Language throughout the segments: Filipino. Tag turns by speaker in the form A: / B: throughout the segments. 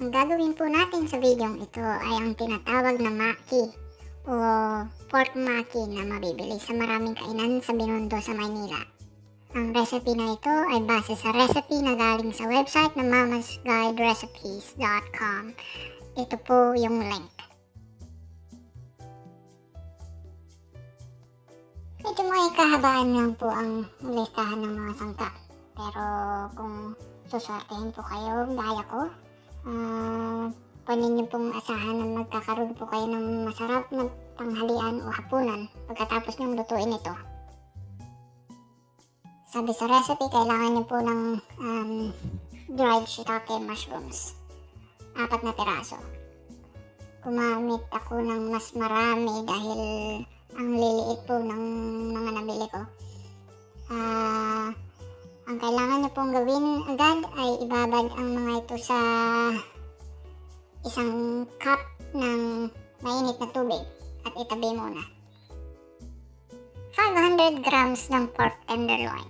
A: Ang gagawin po natin sa video ito ay ang tinatawag na maki o pork maki na mabibili sa maraming kainan sa Binondo sa Maynila. Ang recipe na ito ay base sa recipe na galing sa website na mamasguiderecipes.com. Ito po yung link. Medyo may kahabaan lang po ang listahan ng mga sangkap. Pero kung suswertehin po kayo, gaya ko, ah pwede niyo pong asahan na magkakaroon po kayo ng masarap na tanghalian o hapunan pagkatapos niyong lutuin ito. Sabi sa recipe, kailangan niyo po ng um, dried shiitake mushrooms. Apat na piraso. Gumamit ako ng mas marami dahil ang liliit po ng mga nabili ko. Ah, ang kailangan niyo pong gawin agad ay ibabad ang mga ito sa isang cup ng mainit na tubig at itabi muna. 500 grams ng pork tenderloin.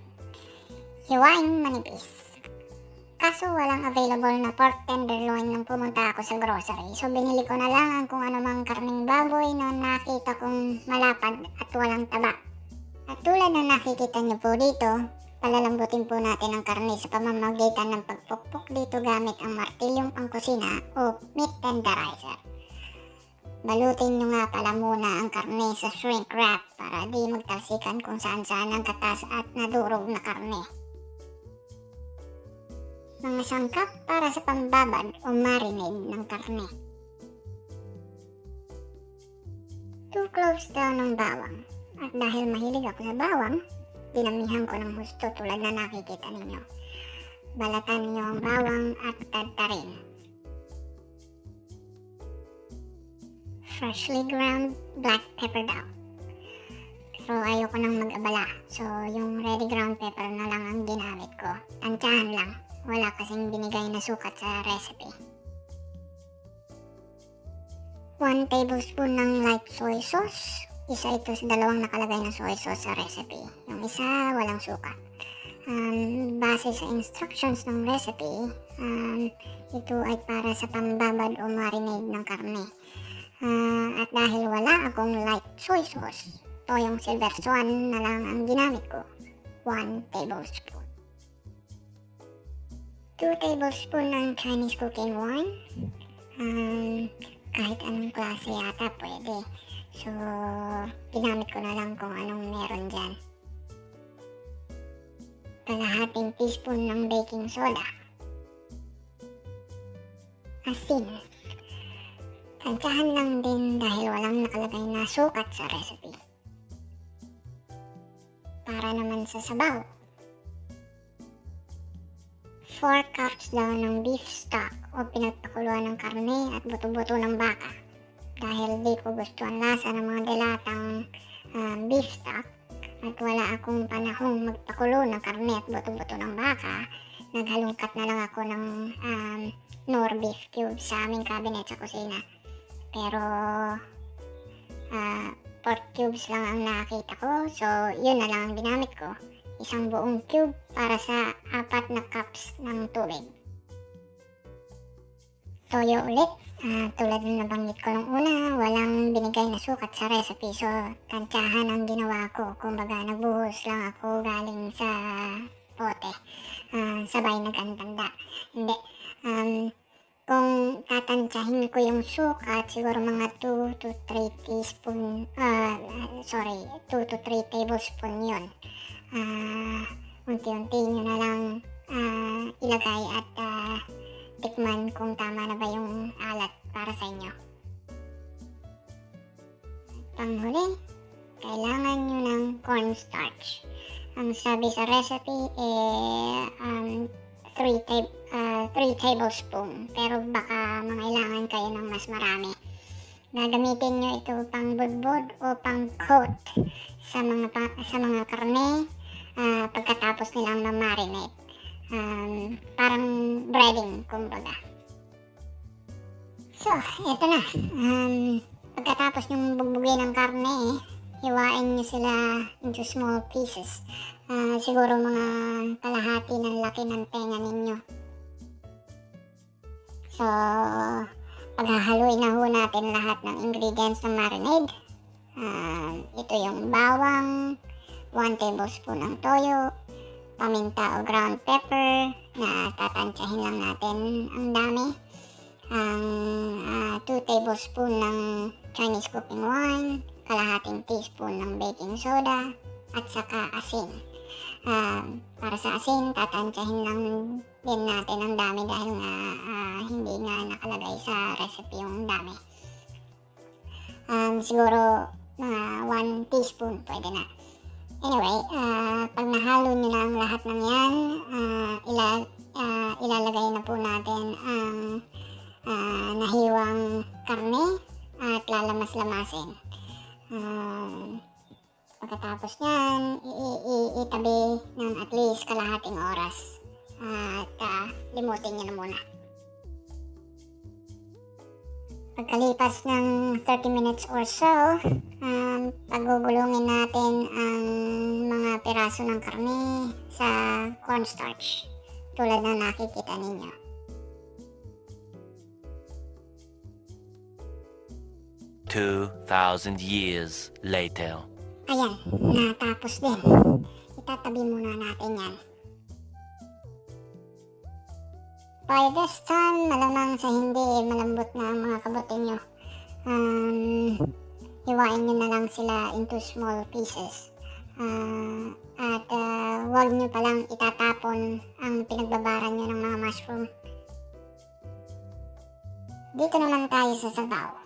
A: Hiwain manipis. Kaso walang available na pork tenderloin nang pumunta ako sa grocery. So binili ko na lang ang kung ano mang karning baboy na nakita kong malapad at walang taba. At tulad na nakikita niyo po dito, palalambutin po natin ang karne sa pamamagitan ng pagpukpok dito gamit ang martilyong pangkusina o meat tenderizer. Balutin nyo nga pala muna ang karne sa shrink wrap para di magtalsikan kung saan saan ang katas at nadurog na karne. Mga sangkap para sa pambabad o marinade ng karne. 2 cloves daw ng bawang. At dahil mahilig ako sa bawang, dinamihan ko ng husto tulad na nakikita ninyo. Balatan niyo ang bawang at tadtarin. Freshly ground black pepper daw. Pero ayoko nang mag-abala. So, yung ready ground pepper na lang ang ginamit ko. Tansyahan lang. Wala kasing binigay na sukat sa recipe. 1 tablespoon ng light soy sauce. Isa ito sa dalawang nakalagay na soy sauce sa recipe. Yung isa, walang sukat. Um, base sa instructions ng recipe, um, ito ay para sa pambabad o marinade ng karne. Ah, at dahil wala akong light soy sauce, toyong silver swan na lang ang ginamit ko. 1 tablespoon. 2 tablespoon ng Chinese cooking wine. Um, kahit anong klase yata pwede. So, ginamit ko na lang kung anong meron dyan. Kalahating teaspoon ng baking soda. Asin. Tansyahan lang din dahil walang nakalagay na sukat sa recipe. Para naman sa sabaw. 4 cups daw ng beef stock o pinagpakuluan ng karne at buto-buto ng baka. Dahil di ko gusto ang lasa ng mga dilatang um, beef stock at wala akong panahong magpakulo ng karne at buto-buto ng baka, naghalungkat na lang ako ng um, nor beef cube sa aming cabinet sa kusina. Pero ah, pork cubes lang ang nakita ko, so yun na lang ang ginamit ko. Isang buong cube para sa apat na cups ng tubig. Toyo ulit. Ah, tulad ng nabanggit ko nung una, walang binigay na sukat sa recipe. So, tansyahan ang ginawa ko. Kumbaga, nagbuhos lang ako galing sa pote. Ah, sabay nagantanda. Hindi. Um, kung tatantyahin ko yung sukat, siguro mga 2 to 3 teaspoon, ah, sorry, 2 to 3 tablespoon yun. Ah, unti-unti nyo na lang ah, ilagay at ah, tikman kung tama na ba yung alat para sa inyo. Panghuli, kailangan nyo ng cornstarch. Ang sabi sa recipe, eh, um, 3 tab- ah, 3 tablespoon. Pero baka mangailangan kayo ng mas marami. Gagamitin nyo ito pang budbud o pang coat sa mga pa- sa mga karne ah, pagkatapos nilang ma-marinate. Um, parang breading, kumbaga. So, eto na. Um, pagkatapos yung bugbugin ng karne, hiwain nyo sila into small pieces. Ah, siguro mga kalahati ng laki ng tenga ninyo. So, paghahaluin na ho natin lahat ng ingredients ng marinade. Um, ito yung bawang, 1 tablespoon ng toyo, paminta o ground pepper na tatansyahin lang natin ang dami. Ang 2 tablespoon ng Chinese cooking wine, kalahating teaspoon ng baking soda, at saka asin. Um, para sa asin, tatansyahin lang din natin ang dami dahil nga ah, hindi nga nakalagay sa recipe yung dami. Um, siguro mga 1 teaspoon pwede na. Anyway, ah, pag nahalo nyo na ang lahat ng yan, ah, ila, ah, ilalagay na po natin ang ah, nahiwang karne at lalamas-lamasin. Um, pagkatapos i- itabi ng at least kalahating oras. At ah, limutin nyo na muna. Pagkalipas ng 30 minutes or so, um, pagugulungin natin ang mga piraso ng karne sa cornstarch tulad na nakikita ninyo.
B: Two thousand years later.
A: Ayan, natapos din. Itatabi muna natin yan. By malamang sa hindi malambot na ang mga kabote nyo. Um, hiwain nyo na lang sila into small pieces. Ah, at ah, huwag nyo palang itatapon ang pinagbabaran nyo ng mga mushroom. Dito naman tayo sa sabaw.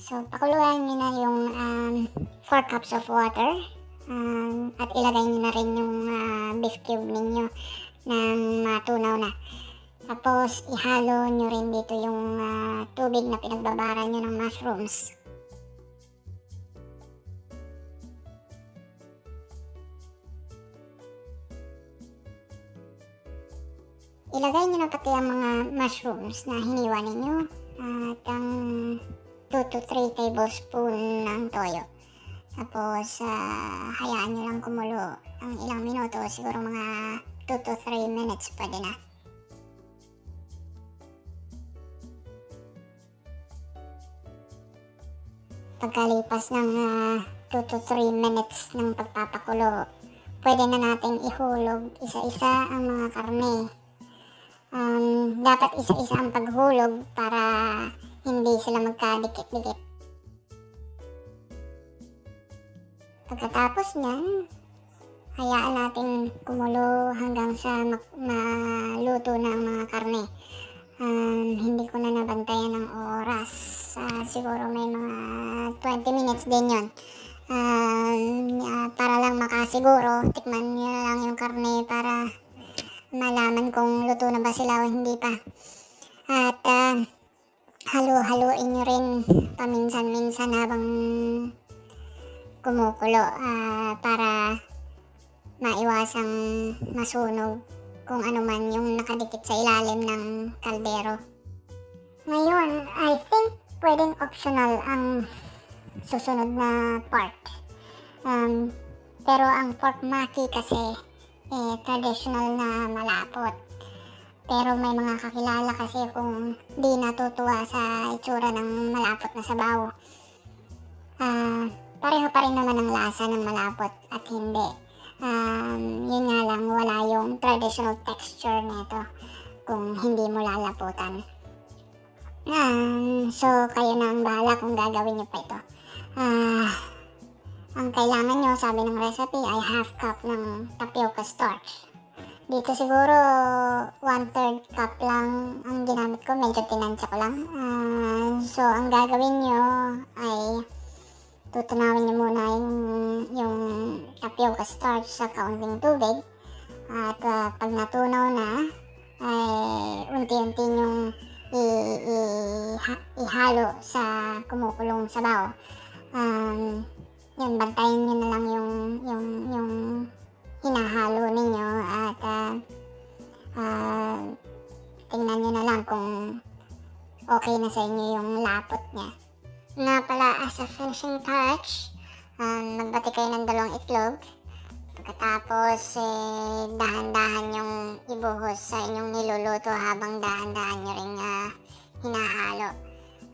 A: So, pakuluan nyo na yung um, 4 cups of water. Um, at ilagay nyo na rin yung ah, beef cube ninyo ng matunaw na. Tapos, ihalo nyo rin dito yung ah, tubig na pinagbabaran nyo ng mushrooms. Ilagay nyo na pati ang mga mushrooms na hiniwa ninyo at ang 2 to 3 tablespoon ng toyo. Tapos, ah, hayaan nyo lang kumulo ng ilang minuto, siguro mga 2 to 3 minutes pwede na. Pagkalipas ng 2 to 3 minutes ng pagpapakulo, pwede na natin ihulog isa-isa ang mga karne. Um, dapat isa-isa ang paghulog para hindi sila magkadikit-dikit. Pagkatapos niyan, hayaan natin kumulo hanggang sa maluto na ang mga karne. Um, hindi ko na nabantayan ng oras. Ah, siguro may mga 20 minutes din yon. Um, ah, para lang makasiguro, tikman nyo lang yung karne para malaman kung luto na ba sila o hindi pa. At ah, halo-haloin nyo rin paminsan-minsan habang kumukulo ah, para maiwasang masunog kung ano man yung nakadikit sa ilalim ng kaldero. Ngayon, I think pwedeng optional ang susunod na part. Um, pero ang pork maki kasi eh, traditional na malapot. Pero may mga kakilala kasi kung di natutuwa sa itsura ng malapot na sabaw. Ah, pareho pa rin naman ang lasa ng malapot at hindi. Um, yun nga lang, wala yung traditional texture nito kung hindi mo lalaputan. Um, so, kayo na ang bahala kung gagawin nyo pa ito. Ah, ang kailangan nyo, sabi ng recipe, ay half cup ng tapioca starch. Dito siguro one-third cup lang ang ginamit ko. Medyo tinansya ko lang. Ah, so, ang gagawin nyo ay tutunawin nyo muna yung, yung tapioca starch sa kaunting tubig. At ah, pag natunaw na, ay unti-unti yung i- i- ha- ihalo sa kumukulong sabaw. Um, yun, bantayan nyo na lang yung, yung, yung hinahalo ninyo at ah, ah, tingnan nyo na lang kung okay na sa inyo yung lapot niya. Nga pala, as a finishing touch, um, nagbati kayo ng dalawang itlog. Pagkatapos, eh, dahan-dahan yung ibuhos sa inyong niluluto habang dahan-dahan nyo rin ah, hinahalo.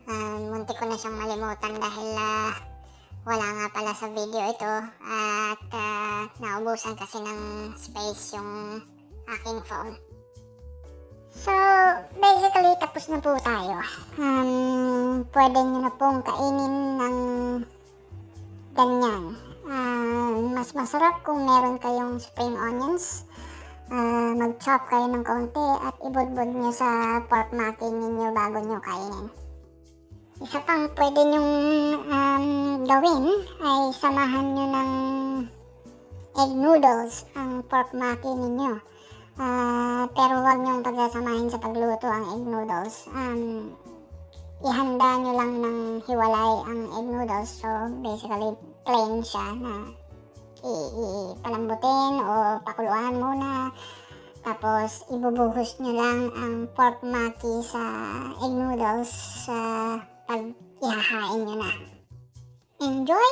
A: Ah, munti ko na siyang malimutan dahil ah, wala nga pala sa video ito at ah, naubusan kasi ng space yung aking phone. So, basically, tapos na po tayo. Um, pwede nyo na pong kainin ng ganyan. Ah, mas masarap kung meron kayong spring onions. Ah, mag-chop kayo ng konti at ibudbud nyo sa pork maki ninyo bago nyo kainin. Isa pang pwede nyong um, gawin ay samahan nyo ng egg noodles ang pork maki ninyo. Ah, pero wag niyong pagsasamahin sa pagluto ang egg noodles. Um, ihanda nyo lang ng hiwalay ang egg noodles. So, basically, plain siya na ipalambutin o pakuluan muna. Tapos, ibubuhos nyo lang ang pork maki sa egg noodles sa pag ihahain nyo na. Enjoy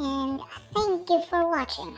A: and thank you for watching.